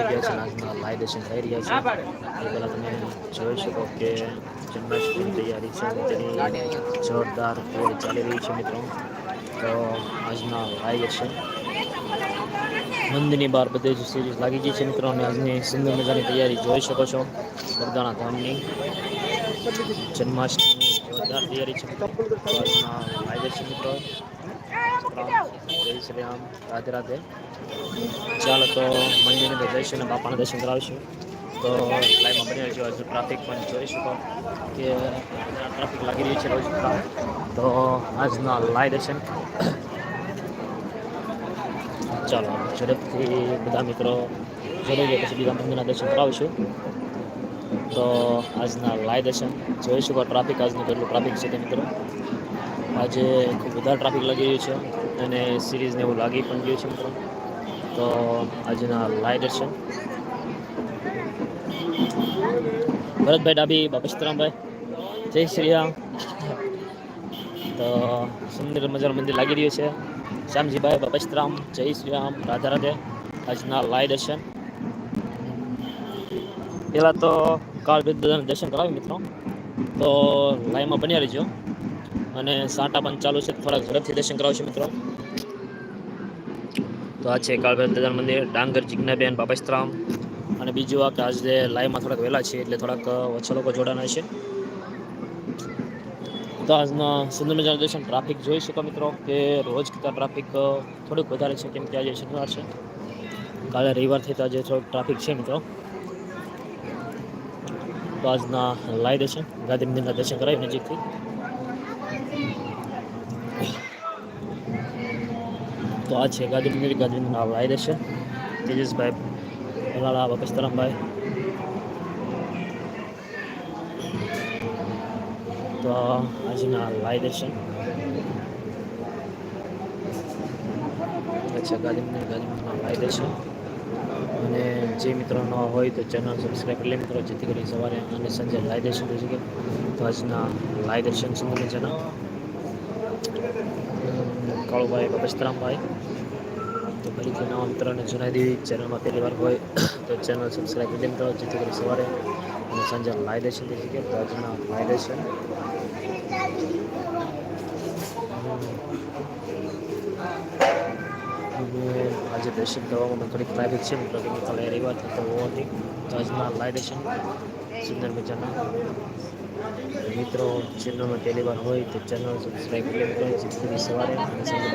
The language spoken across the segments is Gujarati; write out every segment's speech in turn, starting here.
આવી ગયા લાઈ દર્શન થઈ રહ્યા છે. એ પહેલાં તમે જોઈ શકો કે જન્માષ્ટમીની તૈયારી છે તેની જોરદાર તૈયારી ચાલી રહી છે મિત્રો. તો આજના લાઈ દર્શન મંદિરની બહાર બધે જ સિરીઝ લાગી ગઈ છે મિત્રો, અને આજની સુંદર મજાની તૈયારી જોઈ શકો છો. બરદાણા ધામની જન્માષ્ટમીની જોરદાર તૈયારી છે. મિત્રો મિત્રો. જય રાધે રાધે ચાલો તો મંદિરની અંદર જઈશું અને બાપાના દર્શન કરાવીશું તો લાઈવમાં બની રહ્યો હજુ ટ્રાફિક પણ જોઈ શકો. કે ટ્રાફિક લાગી રહી છે રોજ તો આજના લાઈ દર્શન ચાલો ઝડપથી બધા મિત્રો જાય પછી બીજા મંદિરના દર્શન કરાવીશું તો આજના લાઈ દર્શન જોઈ શકો ટ્રાફિક આજનું કેટલું, ટ્રાફિક છે તે મિત્રો? આજે ખૂબ વધારે ટ્રાફિક લાગી રહ્યું છે અને સિરીઝને એવું લાગી પણ ગયું છે મિત્રો. તો આજના લાઈ દર્શન ભરતભાઈ ડાબી બાપસ્તરામભાઈ જય શ્રી રામ. તો સુંદર મજાનું મંદિર લાગી રહ્યું છે. શ્યામજીભાઈ બાપસ્તરામ જય શ્રી રામ, રાધા રાધે. આજના લાઈ દર્શન પહેલાં તો કાળ બધાના દર્શન કરાવી મિત્રો. તો લાઈમાં બન્યા રહીજો. અને સાંટા પણ ચાલુ છે. થોડાક ઝડપથી દર્શન કરાવશે મિત્રો. તો આ છે કાળભૈરવ મંદિર, ડાંગર, જિજ્ઞાબેન બાપેશ્રામ અને બીજું આ આજે લાઈવમાં થોડાક વહેલા છે એટલે થોડાક ઓછા લોકો જોડાના છે. તો આજના સુંદર મજાનું દર્શન ટ્રાફિક જોઈ શકો મિત્રો કે રોજ કરતાં ટ્રાફિક થોડુંક વધારે છે કેમ કે આજે શનિવાર છે. કાલે રવિવારથી તો આજે થોડોક ટ્રાફિક છે મિત્રો. તો આજના લાઈ દર્શન ગાંધી મંદિરના દર્શન કરાવી નજીકથી. તો આ છે ગાંધી મંદિર નામ લાઈ દર્શન તેજસભાઈ ભલાળા બકસ્તરામભાઈ તો આજના લાઈ દેશે. અચ્છા ગાંધી મંદિર નામ મંદિરના લાઈ અને જે મિત્રો ન હોય તો ચેનલ સબસ્ક્રાઈબ કરી લે મિત્રો, જેથી કરી સવારે અને સાંજે લાઈ દર્શન થઈ શકે તો આજના લાઈ દર્શન સુંદર મજાના કાળુભાઈ બપસ્તરામભાઈ તો ફરીથી નવા મિત્રોને જણાવી દેવી ચેનલમાં પહેલી વાર હોય, તો ચેનલ સબસ્ક્રાઈબ કરી મિત્રો જેથી કરી સવારે અને સાંજે લાઈ દેશે થઈ શકે. તો આજના લાઈ દેશે આજે દર્શન કરવામાં થોડીક ટ્રાફિક છે, મિત્રો. કે કાલે રવિવાર થતો હોવાથી તો આજના લાઈ દેશે સુંદર મજાના. મિત્રો ચેનલમાં પહેલી વાર હોય તો ચેનલ સબસ્ક્રાઈબ કરી મિત્રો જેથી સવારે અને સંગીત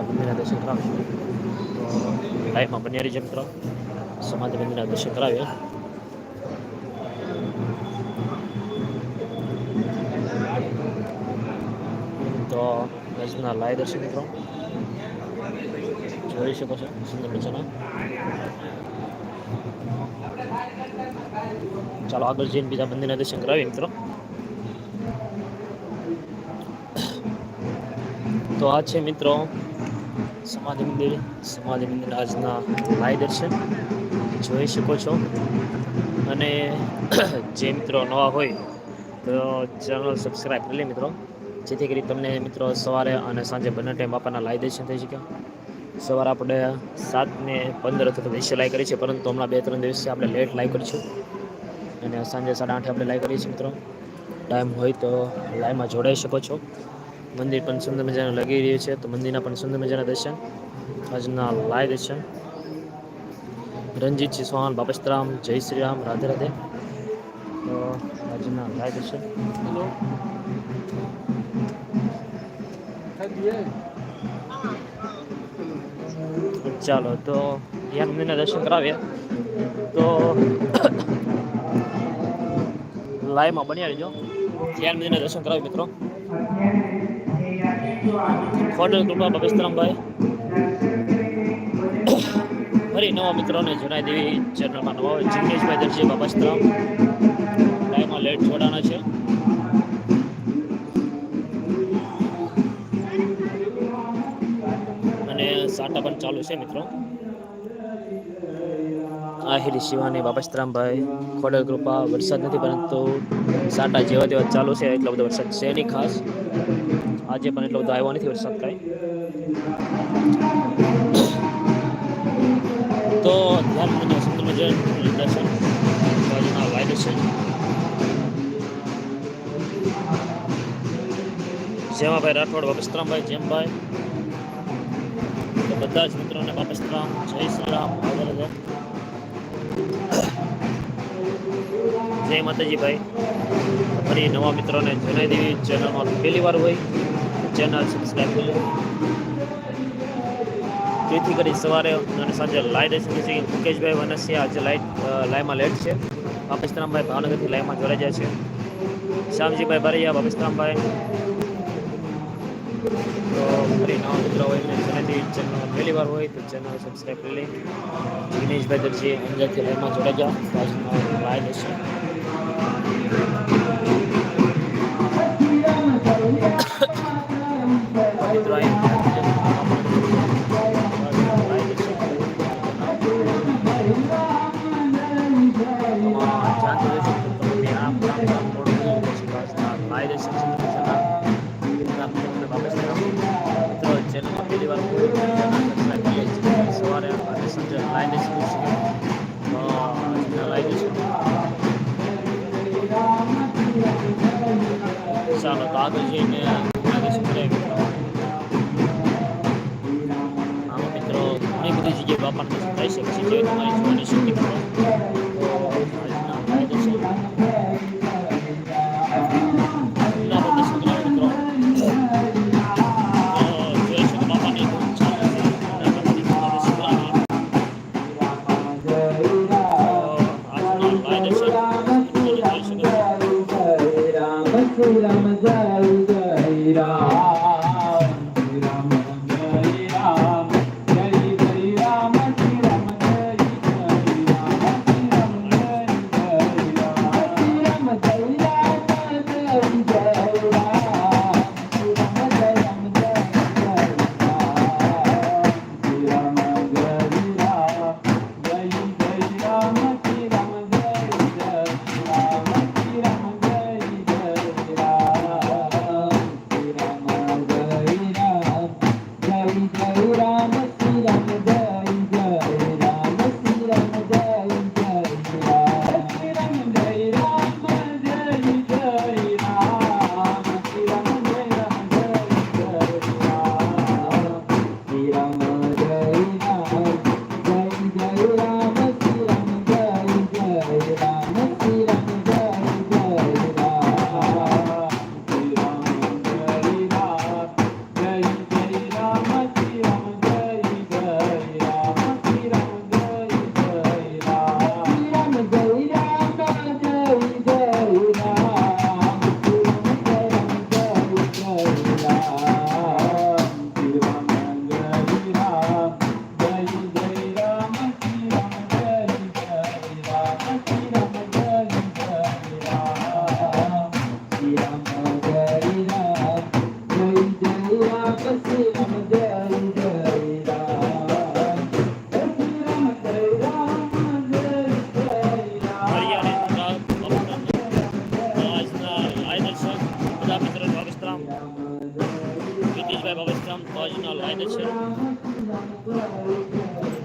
આપણને દર્શન કરાવે. તો લાઈવમાં બન્યા રહીએ મિત્રો. સમાધિ મંદિરના દર્શન કરાવીએ તો ગજના લાય દર્શન મિત્રો જોઈ શકો છો સુંદર મજાના ચાલો આગળ જઈને બીજા મંદિરના દર્શન કરાવીએ મિત્રો તો આ છે મિત્રો સમાધિ મંદિર સમાધિ મંદિર આજના લાય દર્શન જોઈ શકો છો અને જે મિત્રો નવા હોય તો ચેનલ સબસ્ક્રાઈબ કરી લે મિત્રો જેથી કરી તમને મિત્રો સવારે અને સાંજે બંને ટાઈમ બાપાના લાઈ દર્શન થઈ શક્યા સવારે આપણે સાત ને પંદર અથવા વીસે લાઈ કરી છે, પરંતુ હમણાં બે ત્રણ દિવસથી આપણે લેટ લાઈ કરીશું અને સાંજે સાડા આઠે આપણે લાઈ કરીએ છીએ, મિત્રો. ટાઈમ હોય તો લાઈમાં જોડાઈ શકો છો. મંદિર પણ સુંદર મજાનું લાગી રહ્યું છે, તો મંદિરના પણ સુંદર મજાના દર્શન આજના લાઈ દર્શન રણજીતસિંહ સોહાન બાપસ્તરામ જય શ્રી રામ, રાધે રાધે. તો આજના લાઈ દર્શન ચાલો, તો યાર મંદિરના દર્શન કરાવીએ તો લાઈવમાં બન્યા રહેજો. ધ્યાન મંદિરના દર્શન કરાવી મિત્રો. ખોટલ કૃપા બગસ્તરામભાઈ ફરી નવા મિત્રોને જણાવી દેવી ચેનલમાં નવા હોય, જિગ્નેશભાઈ દર્શી બાબસ્તરામ લાઈવમાં લેટ જોડાના છે. પણ ચાલુ છે મિત્રો. આહિર શિવાની બાપસ્તરામભાઈ ખોડલ કૃપા, વરસાદ નથી પરંતુ સાટા જેવા તેવા ચાલુ છે, એટલો બધો વરસાદ છે નહીં ખાસ. આજે પણ એટલો બધો આવ્યો નથી વરસાદ કાંઈ. તો ધ્યાન સુંદર જૈન દર્શન. બાજુના છે. જેમાભાઈ રાઠોડ બાપસ્તરામભાઈ જેમભાઈ બધા જ મિત્રોને બાપસ્તરામ જય શ્રી રામ જય માતાજી ફરી નવા મિત્રોને જણાવી દેવી ચેનલમાં પહેલી વાર હોય, ચેનલ સબસ્ક્રાઈબ કરી જેથી કરી સવારે અને સાંજે લાઈટ હશે છે મુકેશભાઈ વનસિયા આજે લાઈટ લાઈમાં લેટ છે. બાપસ્તરામભાઈ ભાવનગરથી લાઈમાં જોડાઈ જાય છે. શ્યામજીભાઈ બારૈયા બાપસ્તરામભાઈ તો ફરી નવા મિત્રો હોય ને, જેનાથી ચેનલ પહેલી વાર હોય તો ચેનલ સબસ્ક્રાઈબ કરી લઈ દિનેશભાઈ દરજી અંજારથી લાઈમાં જોડાઈ જાઓ બાજુમાં લાઈન હશે. મિત્રો ચેનલમાં આગળ જઈને આગળ શું કરે આમાં મિત્રો ઘણી બધી જગ્યાએ દર્શન થઈ શકે છે જે તમારી જોવાની શક્તિ કરો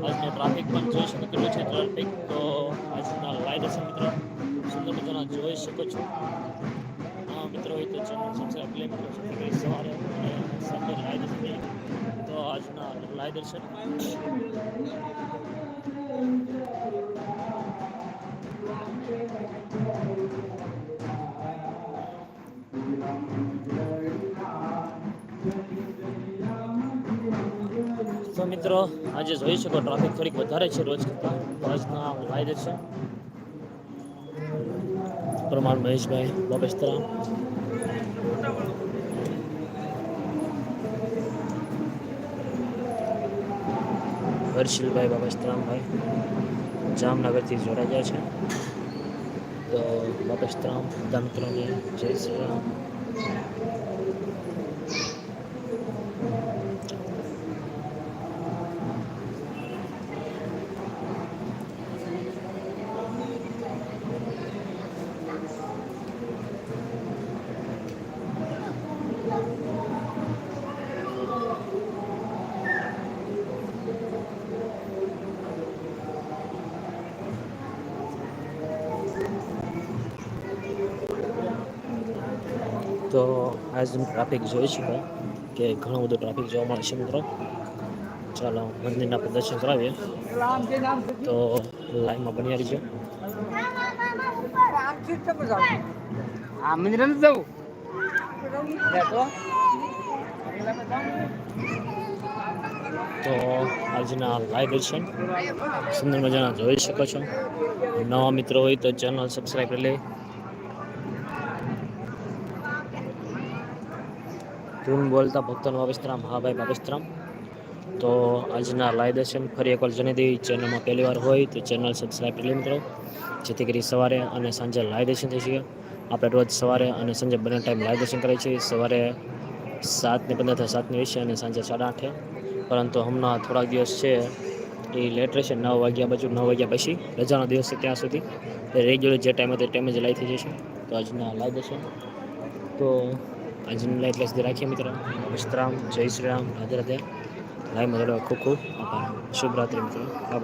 આજનો ટ્રાફિક પણ જોઈ શકો કેટલો છે ટ્રાફિક તો આજના લાઈવ દર્શન મિત્રો સુંદર મજાના જોઈ શકો છો હા મિત્રો હોય તો ચેનલ સબસ્ક્રાઈબ કરી મિત્રો સવારે તો આજના લાઈવ દર્શન તો મિત્રો, આજે જોઈ શકો ટ્રાફિક થોડીક વધારે છે રોજ કરતાં. આજના લાઈવ દર્શન પ્રમાણ મહેશભાઈ બાબેસ્તરા હર્ષિલભાઈ બાબેસ્તરામભાઈ જામનગરથી જોડાયા છે. તો બાબેસ્તરામ બધા જય શ્રી રામ. આજનું ટ્રાફિક જોઈ શકાય કે ઘણું બધું ટ્રાફિક જોવા મળે છે મિત્રો. ચાલો મંદિરના પ્રદર્શન કરાવીએ. તો લાઈનમાં બની રહીજો. આ મંદિર નથી જવું. તો આજના લાઈવ દર્શન સુંદર મજાના જોઈ શકો છો. નવા મિત્રો હોય તો ચેનલ સબસ્ક્રાઈબ કરી લે. ધૂન બોલતા ભક્તોનું વિસ્તરામ હા ભાઈ બાબસ્તરામ તો આજના લાઈવ દર્શન ફરી એકવાર જણાવી દેવી ચેનલમાં પહેલી વાર હોય તો ચેનલ સબસ્ક્રાઈબ કરી મિત્રો. જેથી કરી સવારે અને સાંજે લાઈવ દર્શન થઈ શકે. આપણે રોજ સવારે અને સાંજે બંને ટાઈમ લાઈવ દર્શન કરીએ છીએ. સવારે સાતને પંદર સાતની વીસે અને સાંજે સાડા આઠે. પરંતુ હમણાં થોડાક દિવસ છે, એ લેટ રહેશે નવ વાગ્યા બાજુ, નવ વાગ્યા પછી, રજાનો દિવસ છે ત્યાં સુધી. રેગ્યુલર જે ટાઈમ હતો એ ટાઈમે જ લાઈ થઈ જશે. તો આજના લાઈવ દર્શન. તો આજની લાઈ એટલે સુધી રાખીએ મિત્રો. વિશ્રામ જય શ્રી રામ રાધે. રાધે જોડવા ખૂબ ખૂબ આભાર. શુભ રાત્રિ મિત્રો. આ